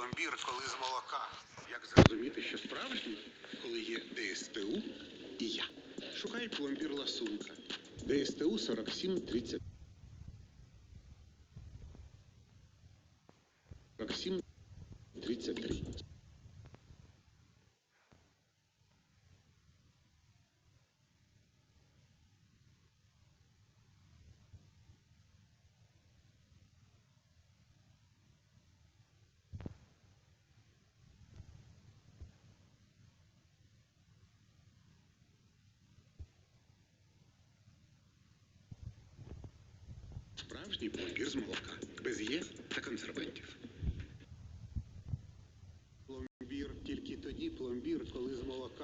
пломбір, коли з молока. Як зрозуміти, що справжній, коли є ДСТУ і я. Шукай пломбір ласунка. ДСТУ 4730. 47 справжній пломбір з молока, без є та консервантів. Пломбір тільки тоді пломбір, коли з молока.